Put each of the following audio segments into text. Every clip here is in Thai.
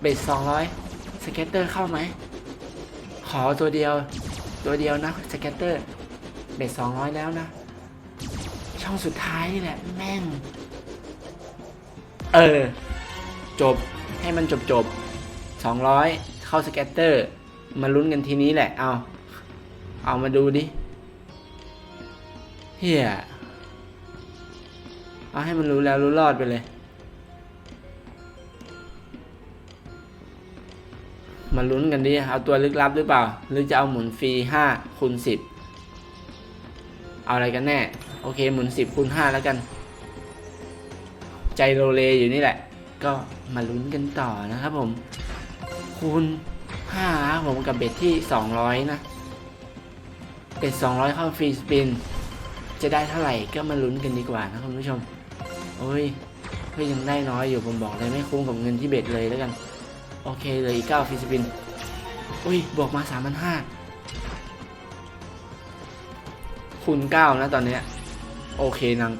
เบสสองร้อยสเก็ตเตอร์เข้าไหม ขอตัวเดียว ตัวเดียวนะสเก็ตเตอร์ เบสสองร้อยแล้วนะ ช่องสุดท้ายนี่แหละ แม่ง เออ จบให้มันจบจบสองร้อยเข้าสเก็ตเตอร์ มาลุ้นกันทีนี้แหละ เอา เอามาดูดิเฮียเอาให้มันรู้แล้วรู้รอดไปเลย มาลุ้นกันดิ เอาตัวลึกลับหรือเปล่า หรือจะเอาหมุนฟรีห้าคูณสิบเอาอะไรกันแน่ โอเคหมุนสิบคูณห้าแล้วกัน ใจโลเลอยู่นี่แหละ ก็มาลุ้นกันต่อนะครับผม คูณห้าผมกับเบ็ดที่สองร้อยนะ เบ็ดสองร้อยเข้าฟรีสปิน จะได้เท่าไหร่ก็มาลุ้นกันดีกว่านะคุณผู้ชม โอ้ยก็ยังได้น้อยอยู่ผมบอกเลยไม่คุ้มกับเงินที่เบ็ดเลยแล้วกัน โอเคเหลยอีกเก้าฟรีสปินอุ้ยบวกมาสามพันห้าคูณเก้านะตอนเนี้ยโอเคนาง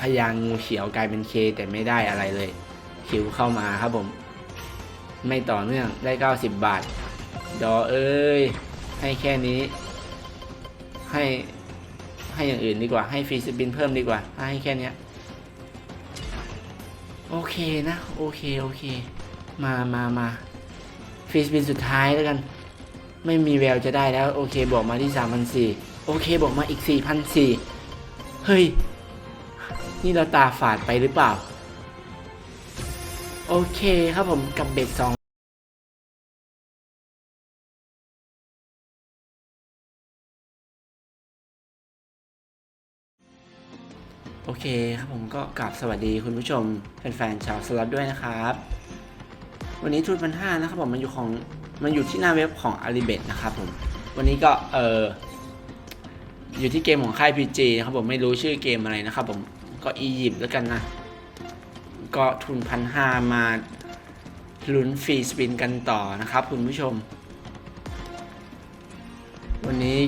พยางงูเขียวกลายเป็นเคแต่ไม่ได้อะไรเลย คิวเข้ามาครับผม ไม่ต่อเนื่องได้90บาท ดอเอ้ย ให้แค่นี้ ให้ให้อย่างอื่นดีกว่า ให้ฟรีสปินเพิ่มดีกว่า ให้แค่นี้โอเคนะ โอเค โอเค มามามาฟีสปินสุดท้ายแล้วกัน ไม่มีแววจะได้แล้ว โอเคบอกมาที่ 3,400 โอเคบอกมาอีก 4,400 เฮ้ย นี่เราตาฝาดไปหรือเปล่า โอเคครับผมกับเบ็ดสองโอเคครับผมก็กราบสวัสดีคุณผู้ชมแฟนๆชาวสล็อตด้วยนะครับ วันนี้ทุนพันห้านะครับผมมันอยู่ของมันอยู่ที่หน้าเว็บของ a l i b e t นะครับผมวันนี้ก็เอออยู่ที่เกมของค่าย PG นะครับผมไม่รู้ชื่อเกมอะไรนะครับผมก็อียิปต์แล้วกันนะ ก็ทุนพันห้ามาลุ้นฟรีสปินกันต่อนะครับคุณผู้ชม วันนี้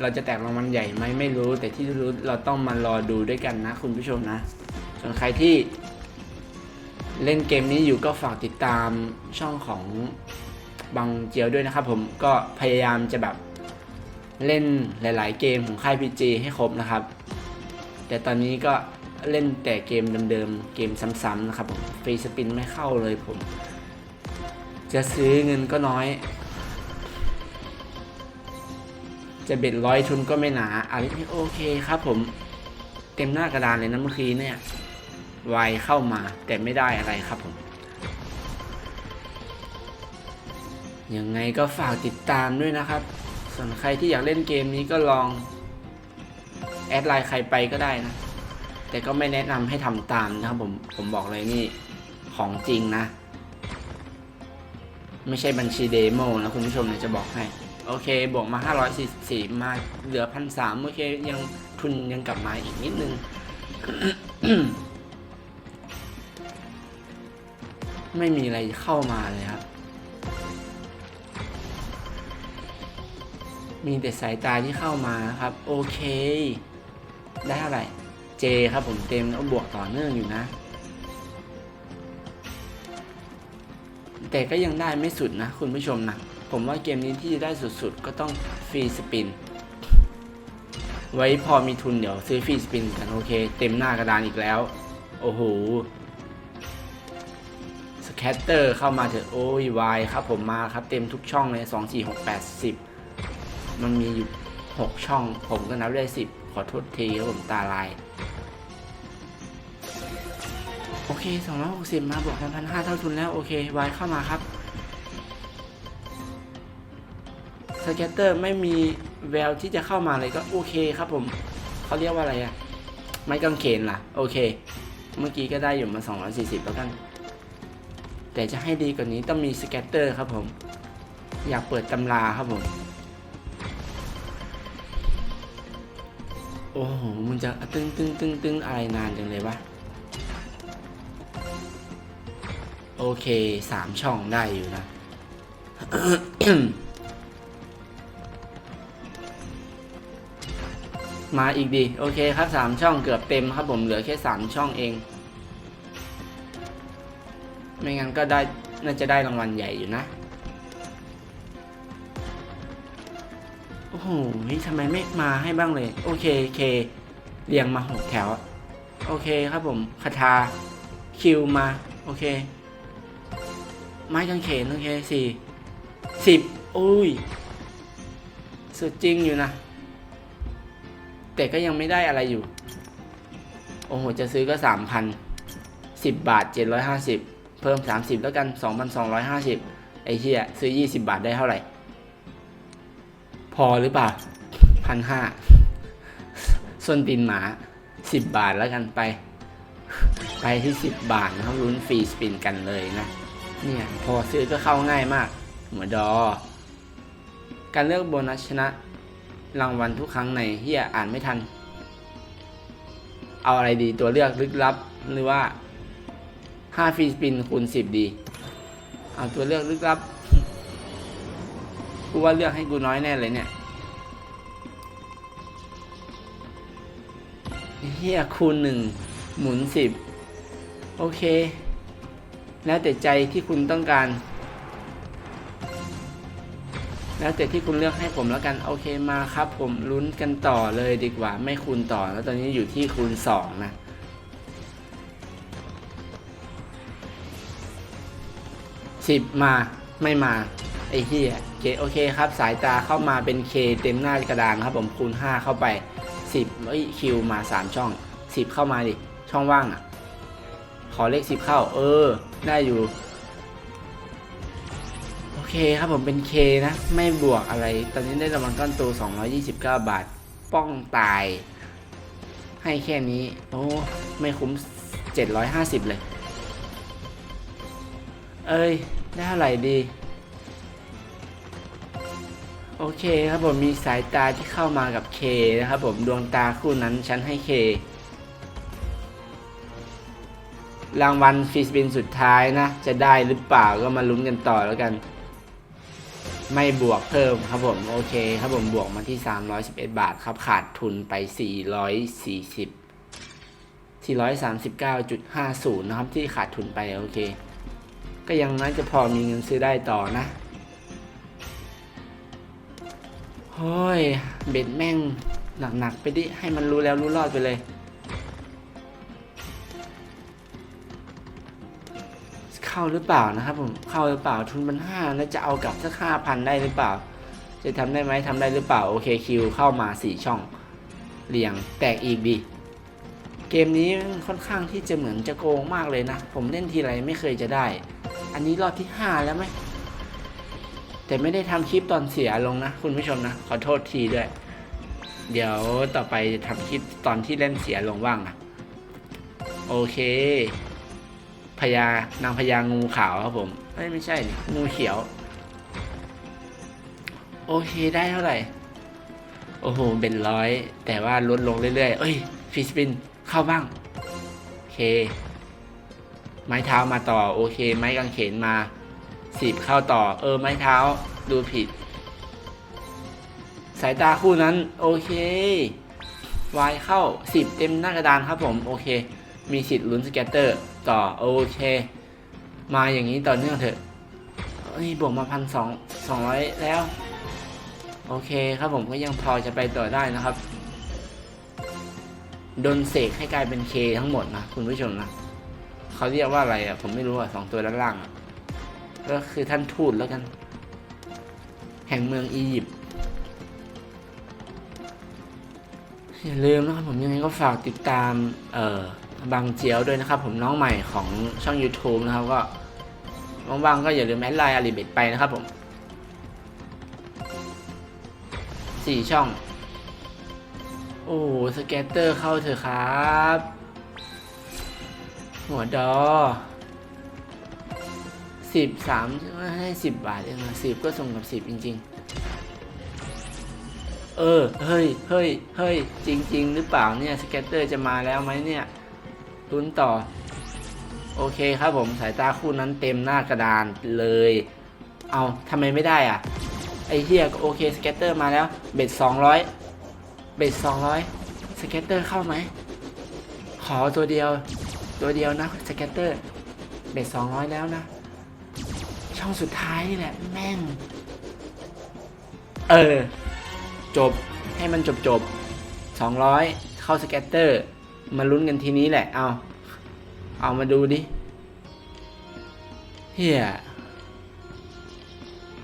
เราจะแตกรางวัลใหญ่ไหมไม่รู้ แต่ที่รู้เราต้องมารอดูด้วยกันนะ คุณผู้ชมนะ ส่วนใครที่ เล่นเกมนี้อยู่ก็ฝากติดตามช่องของบังเจียวด้วยนะครับผมก็พยายามจะแบบเล่นหลาย ๆ เกมของค่าย PG ให้ครบนะครับ แต่ตอนนี้ก็เล่นแต่เกมเดิมๆ เกมซ้ำๆนะครับผมฟรีสปินไม่เข้าเลยผม จะซื้อเงินก็น้อย จะเบ็ดร้อยทุนก็ไม่หนาอะไรนี่โอเคครับผม เต็มหน้ากระดานเลยนะเมื่อกี้เนี่ย ไวเข้ามาแต่ไม่ได้อะไรครับผม ยังไงก็ฝากติดตามด้วยนะครับ ส่วนใครที่อยากเล่นเกมนี้ก็ลอง แอดไลน์ใครไปก็ได้นะ แต่ก็ไม่แนะนำให้ทำตามนะครับผม ผมบอกเลยนี่ของจริงนะ ไม่ใช่บัญชีเดโมนะคุณผู้ชมเนี่ยจะบอกให้ โอเค บวกมา 544 มาเหลือพันสามโอเค ยังทุนยังกลับมาอีกนิดนึง ไม่มีอะไรเข้ามาเลยครับ มีแต่สายตาที่เข้ามานะครับ โอเค ได้เท่าไหร่ เจครับผมเต็มแล้วบวกต่อเนื่องอยู่นะ แต่ก็ยังได้ไม่สุดนะ คุณผู้ชมนะ ผมว่าเกมนี้ที่จะได้สุดๆ ก็ต้องฟรีสปิน ไว้พอมีทุนเดี๋ยวซื้อฟรีสปินกันโอเค เต็มหน้ากระดานอีกแล้ว โอ้โห ตเตอร์เข้ามาเถอะโอ้ยวายครับผมมาครับเต็มทุกช่องเลย2 4 6 8 10มันมีอยู่6ช่อง ผมก็นับได้10ขอโทษทีครับผมตาลาย โอเค260มาบวก1,500เท่าทุนแล้ว โอเควายเข้ามาครับสเกตเตอร์ไม่มีแววที่จะเข้ามาเลยก็โอเคครับผมเขาเรียกว่าอะไรอะไม้กางเขนล่ะ โอเค เมื่อกี้ก็ได้อยู่มา 240 แล้วกัน แต่จะให้ดีกว่านี้ต้องมีสเกตเตอร์ครับผม อยากเปิดตำราครับผม โอ้โห มันจะตึงตึงตึงตึงอะไรนานจังเลยวะ โอเคสามช่องได้อยู่นะมาอีกดี โอเคครับสามช่องเกือบเต็มครับผมเหลือแค่สามช่องเอง ไม่งั้นก็ได้น่าจะได้รางวัลใหญ่อยู่นะ โอ้โหทำไมไม่มาให้บ้างเลย โอเคเค เรียงมาหกแถว โอเคครับผมคาทาคิวมา โอเค ไม้กางเขน โอเคสี่สิบอุ้ย สุดจริงอยู่นะ แต่ก็ยังไม่ได้อะไรอยู่ โอ้โห จะซื้อก็สามพันสิบบาทเจ็ดร้อยห้าสิบ เพิ่มสามสิบแล้วกันสองพันสองร้อยห้าสิบไอ้เหี้ยซื้อยี่สิบบาทได้เท่าไหร่ พอหรือเปล่าพันห้าส้นตีนหมาสิบบาทแล้วกันไป ไปที่สิบบาทนะครับลุ้นฟรีสปินกันเลยนะ เนี่ยพอซื้อก็เข้าง่ายมากหัวดอ การเลือกโบนัสชนะ รางวัลทุกครั้งในเฮียอ่านไม่ทัน เอาอะไรดีตัวเลือกลึกลับหรือว่า 5ฟรีสปินคูณ10 ดี เอาตัวเลือกลึกลับ กูว่าเลือกให้กูน้อยแน่เลยเนี่ยเฮียคูณหนึ่งหมุนสิบโอเค แล้วแต่ใจที่คุณต้องการ แล้วแต่ที่คุณเลือกให้ผมแล้วกัน โอเคมาครับ ผมลุ้นกันต่อเลยดีกว่า ไม่คูณต่อ แล้วตอนนี้อยู่ที่คูณสองนะ สิบมาไม่มาไอ้เหี้ยเคโอเคครับ สายตาเข้ามาเป็นเคเต็มหน้ากระดานครับ ผมคูณห้าเข้าไปสิบเอ้ยคิวมาสามช่องสิบเข้ามาดิ ช่องว่างอะ ขอเลขสิบเข้า เออ ได้อยู่ โอเคครับผมเป็น K นะ ไม่บวกอะไร ตอนนี้ได้รางวัลก้อนโต229 บาท ป้องตาย ให้แค่นี้ โอ้ ไม่คุ้ม 750 เลย เอ้ย ได้เท่าไหร่ดี โอเคครับผมมีสายตาที่เข้ามากับ K นะครับผมดวงตาคู่นั้นฉันให้ K รางวัลฟรีสปินสุดท้ายนะ จะได้หรือเปล่าก็มาลุ้นกันต่อแล้วกัน ไม่บวกเพิ่มครับผมโอเคครับผมบวกมาที่ 311 บาทครับขาดทุนไป 440 439.50 นะครับที่ขาดทุนไปโอเค ก็ยังน่าจะพอมีเงินซื้อได้ต่อนะเฮ้ยเบ็ดแม่งหนักๆไปดิ ให้มันรู้แล้วรู้รอดไปเลย เข้าหรือเปล่านะครับผมเข้าหรือเปล่าทุนมันห้าแล้วจะเอากลับสักห้าพันได้หรือเปล่า จะทำได้ไหมทำได้หรือเปล่า โอเคคิวเข้ามาสี่ช่องเรียงแตกอีกดี เกมนี้ค่อนข้างที่จะเหมือนจะโกงมากเลยนะ ผมเล่นทีไรไม่เคยจะได้ อันนี้รอบที่ห้าแล้วไหม แต่ไม่ได้ทำคลิปตอนเสียลงนะ คุณผู้ชมนะ ขอโทษทีด้วย เดี๋ยวต่อไปจะทำคลิปตอนที่เล่นเสียลงบ้างนะโอเคพญานางพญางูขาวครับผมเอ้ยไม่ใช่งูเขียว โอเคได้เท่าไหร่ โอ้โห เป็นร้อย แต่ว่าลดลงเรื่อยๆ เอ้ยฟิสปินเข้าบ้าง โอเค ไม้เท้ามาต่อโอเค ไม้กางเขนมาสีบเข้าต่อ เออไม้เท้าดูผิด สายตาคู่นั้น โอเควายเข้าสิบเต็มหน้ากระดานครับผม โอเค มีสิทธิ์ลุ้นสแกตเตอร์ ต่อโอเค มาอย่างนี้ต่อเนื่องเถอะเอ้ยบวกมาพันสองสองร้อยแล้ว โอเคครับผมก็ยังพอจะไปต่อได้นะครับโดนเสกให้กลายเป็นเคทั้งหมดนะ คุณผู้ชมนะ เขาเรียกว่าอะไรอะ ผมไม่รู้อะสองตัวด้านล่างอะก็คือท่านทูตแล้วกัน แห่งเมืองอียิปต์อย่าลืมนะครับผมยังไงก็ฝากติดตาม เอ่อบางเจียวด้วยนะครับ ผมน้องใหม่ของช่อง YouTube นะครับก็ว่างๆก็อย่าลืมแอดไลน์อาลีเบตไปนะครับผมสี่ช่อง โอ้สเก็ตเตอร์เข้าเถอะครับ หัวดอสิบสามให้สิบบาทเองนะสิบก็ส่งกับสิบจริง ๆ เออ เฮ้ยเฮ้ยเฮ้ยจริง ๆ หรือเปล่าเนี่ย สเก็ตเตอร์จะมาแล้วไหมเนี่ยลุ้นต่อ โอเคครับผมสายตาคู่นั้นเต็มหน้ากระดานเลย เอาทำไมไม่ได้อะ ไอเฮียก็โอเคสเก็ตเตอร์มาแล้ว เบ็ดสองร้อยเบ็ดสองร้อยสเก็ตเตอร์เข้าไหม ขอตัวเดียว ตัวเดียวนะสเก็ตเตอร์เบ็ดสองร้อยแล้วนะ ช่องสุดท้ายนี่แหละ แม่ง เออ จบให้มันจบจบสองร้อยเข้าสแกตเตอร์ มาลุ้นกันทีนี้แหละ เอาเอามาดูดิเฮีย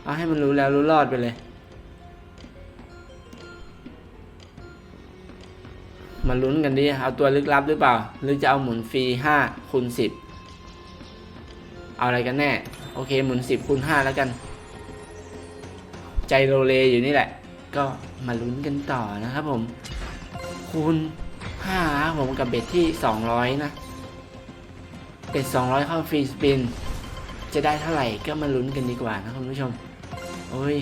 เอาให้มันรู้แล้วรู้รอดไปเลย มาลุ้นกันดิ เอาตัวลึกลับหรือเปล่า หรือจะเอาหมุนฟรีห้าคูณสิบเอาอะไรกันแน่ โอเคหมุนสิบคูณห้าแล้วกัน ใจโลเลอยู่นี่แหละ ก็มาลุ้นกันต่อนะครับผม คูณห้าผมกับเบ็ดที่สองร้อยนะ เบ็ดสองร้อยเข้าฟรีสปิน จะได้เท่าไหร่ก็มาลุ้นกันดีกว่านะคุณผู้ชม โอ้ย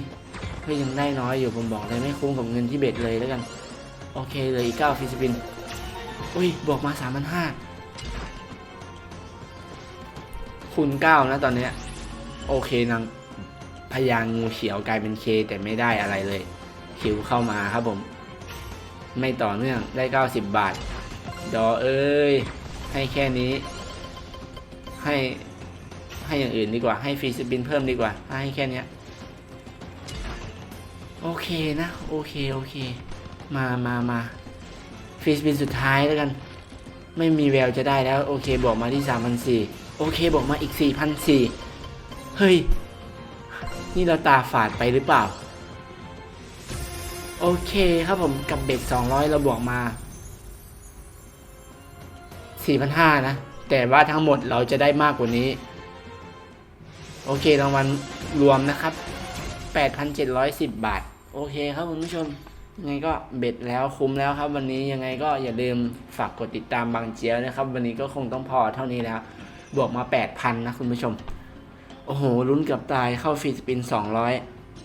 เฮ้ยยังได้น้อยอยู่ผมบอกเลยไม่คุ้มกับเงินที่เบ็ดเลยแล้วกัน โอเคเหลยอีกเก้าฟรีสปินอุ้ยบวกมาสามพันห้าคูณเก้านะตอนเนี้ยโอเคนางพยางงูเขียวกลายเป็นเคแต่ไม่ได้อะไรเลยคิวเข้ามาครับผม ไม่ต่อเนื่องได้90บาท ดอเอ้ย ให้แค่นี้ ให้ให้อย่างอื่นดีกว่า ให้ฟรีสปินเพิ่มดีกว่า ให้แค่เนี้ยโอเคนะ โอเค โอเค มามามาฟีสปินสุดท้ายแล้วกัน ไม่มีแววจะได้แล้ว โอเคบอกมาที่3,400 โอเคบอกมาอีก4,400เฮ้ย นี่เราตาฝาดไปหรือเปล่า โอเคครับผมกับเบ็ด200 เราบวกมา 4,500 นะ แต่ว่าทั้งหมดเราจะได้มากกว่านี้ โอเครางวัลรวมนะครับ 8,710 บาท โอเคครับคุณผู้ชม ยังไงก็เบ็ดแล้วคุ้มแล้วครับ วันนี้ยังไงก็อย่าลืมฝากกดติดตามบางเจียวนะครับ วันนี้ก็คงต้องพอเท่านี้แล้ว บวกมา 8,000 นะคุณผู้ชม โอ้โหลุ้นกับตายเข้าฟรีสปิน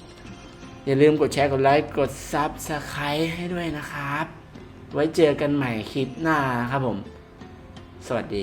200 อย่าลืมกดแชร์กดไลค์กดซับสไครต์ให้ด้วยนะครับ ไว้เจอกันใหม่คลิปหน้าครับผม สวัสดี